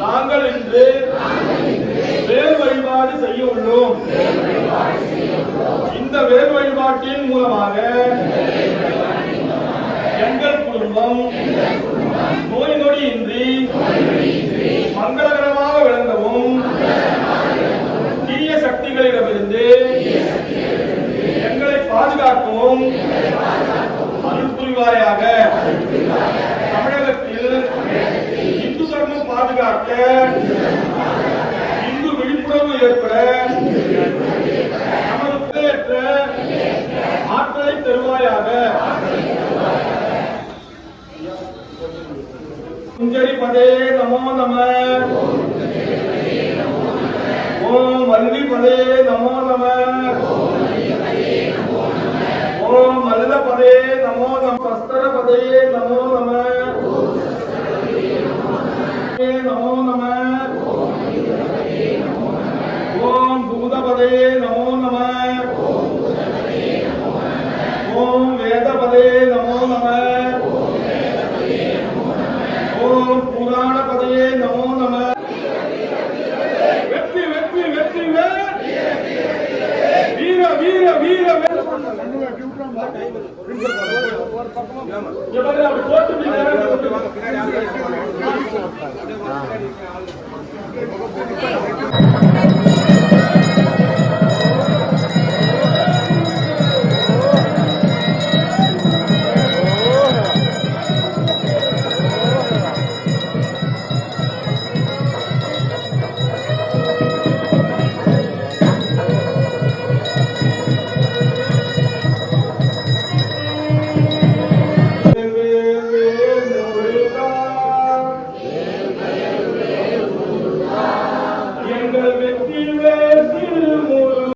நாங்கள் இன்று வேர் வழிபாடு செய்ய உள்ளோம். இந்த வேர் வழிபாட்டின் மூலமாக எங்கள் குடும்பம் நோய் நொடி இன்றி மங்களகரமாக விளங்கவும் தீய சக்திகளிடமிருந்து எங்களை பாதுகாக்கவும் அருள் புரிவாயாக பாதுகாக்க இந்து விழிப்புணர்வு ஏற்பட நமது புதையற்ற ஆற்றலை தருவாயாக குஞ்சரி பதே நமோ நம. ஓம் மல்லி பதே நமோ நம. ஓம் மல்ல பதே நமோ நம. பஸ்தர பதே நமோ நம நம ஓம் பூதபதே நமோ நம போட்டு